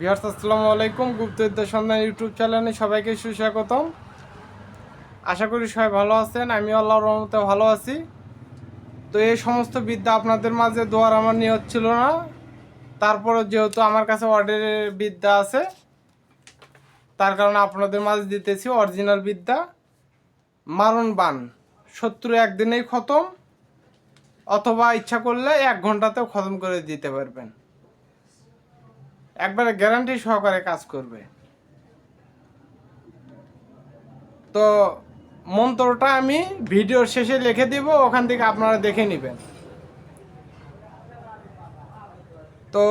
বিহার্স আসসালামু আলাইকুম। গুপ্তবিদ্যা সন্ধান ইউটিউব চ্যানেলে সবাইকে সুস্বাগতম। আশা করি সবাই ভালো আছেন আমি আল্লাহর রহমতে ভালো আছি। তো এই সমস্ত বিদ্যা আপনাদের মাঝে দোয়ার আমার নিয়ত ছিল না। তারপরে যেহেতু আমার কাছে অর্ডারের বিদ্যা আছে, তার কারণে আপনাদের মাঝে দিতেছি অরিজিনাল বিদ্যা। মারণ বান, শত্রু একদিনেই খতম, অথবা ইচ্ছা করলে এক ঘন্টাতেও খতম করে দিতে পারবেন। একবারে গ্যারান্টি সহকারে কাজ করবে। তো মন্ত্রটা আমি ভিডিওর শেষে লিখে দিব, ওখান থেকে আপনারা দেখে নেবেন। তো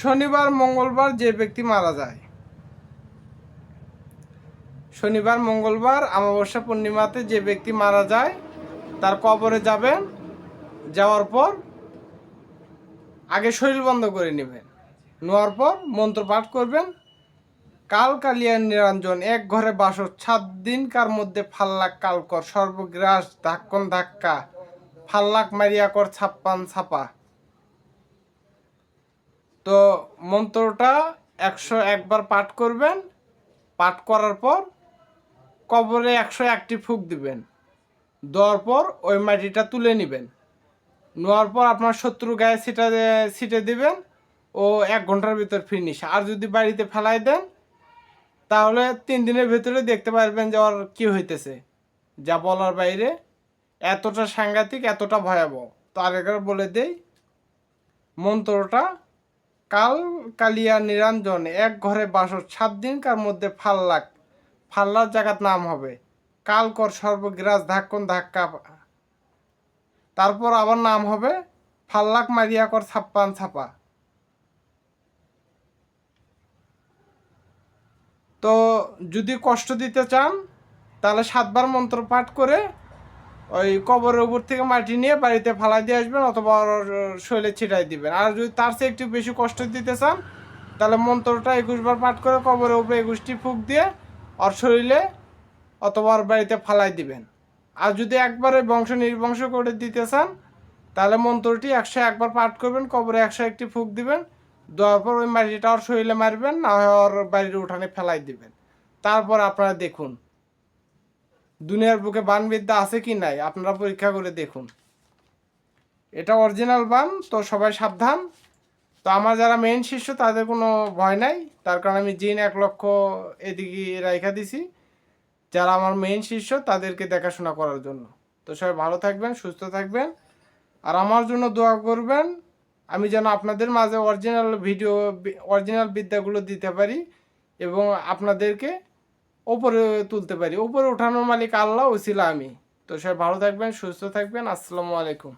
শনিবার, মঙ্গলবার যে ব্যক্তি মারা যায়, শনিবার, মঙ্গলবার অমাবস্যা পূর্ণিমাতে যে ব্যক্তি মারা যায়, তার কবরে যাবেন, যাওয়ার পর আগে শরীর বন্ধ করে নেবেন। নেওয়ার পর মন্ত্র পাঠ করবেন। কাল কালিয়া নিরঞ্জন, এক ঘরে বাস সাত দিনকার মধ্যে ফাল্লাক কালকর, সর্বগ্রাস ধাক্কন ধাক্কা, ফাল্লাক মারিয়া কর ছাপ্পান ছাপা। তো মন্ত্রটা একশো একবার পাঠ করবেন। পাঠ করার পর কবরে একশো একটি ফুক দিবেন। দেওয়ার পর ওই মাটিটা তুলে নেবেন। নেওয়ার পর আপনার শত্রু গায়ে সিটা ছিটে দিবেন। ও এক ঘণ্টার ভিতর ফিনিশ আর যদি বাড়িতে ফেলাই দেন, তাহলে তিন দিনের ভিতরে দেখতে পারবেন যে ওর কী হইতেছে। যা বলার বাইরে, এতটা সাংঘাতিক, এতটা ভয়াবহ। তো আরেকবার বলে দেই, মন্ত্রটা কাল কালিয়া নিরঞ্জন এক ঘরে বাসর সাত দিনকার মধ্যে ফাল্লাক, ফাল্লার জায়গার নাম হবে। কাল কর সর্বগ্রাস ধাক্কন ধাক্কা। তারপর আবার নাম হবে, ফাল্লাক মারিয়া কর ছাপ্পান ছাপা। তো যদি কষ্ট দিতে চান, তাহলে সাতবার মন্ত্র পাঠ করে ওই কবরের উপর থেকে মাটি নিয়ে বাড়িতে ফালাই দিয়ে আসবেন অথবা শৈলে ছিটাই দিবেন। আর যদি তার চেয়ে একটু বেশি কষ্ট দিতে চান, তাহলে মন্ত্রটা একুশবার পাঠ করে কবরের উপরে একুশটি ফুক দিয়ে ওর শরীরে অথবা ওর বাড়িতে ফালাই দিবেন। আর যদি একবারে বংশ নির্বংশ করে দিতে চান, তাহলে মন্ত্রটি একশো একবার পাঠ করবেন, কবরে একশো একটি ফুক দিবেন দেওয়ার পর ওই মাটিটা ওর শরীরে মারবেন, না হয় ওর বাড়ির উঠানে ফেলাই দিবেন। তারপর আপনারা দেখুন, দুনিয়ার বুকে বানবিদ্যা আছে কি নাই, আপনারা পরীক্ষা করে দেখুন। এটা অরিজিনাল বান, তো সবাই সাবধান। তো আমার যারা মেইন শিষ্য, তাদের কোনো ভয় নাই। তার কারণে আমি জিন এক লক্ষ এদিকে রাইখা দিছি। যারা আমার মেইন শিষ্য, তাদেরকে দেখাশোনা করার জন্য। তো সবাই ভালো থাকবেন, সুস্থ থাকবেন। আর আমার জন্য দোয়া করবেন। আমি যেন আপনাদের মাঝে অরিজিনাল ভিডিও অরিজিনাল বিদ্যাগুলো দিতে পারি এবং আপনাদেরকে ওপরে তুলতে পারি। ওপরে ওঠানোর মালিক আল্লাহ ওসিলা আমি। তো সবাই ভালো থাকবেন, সুস্থ থাকবেন। আসসালামু আলাইকুম।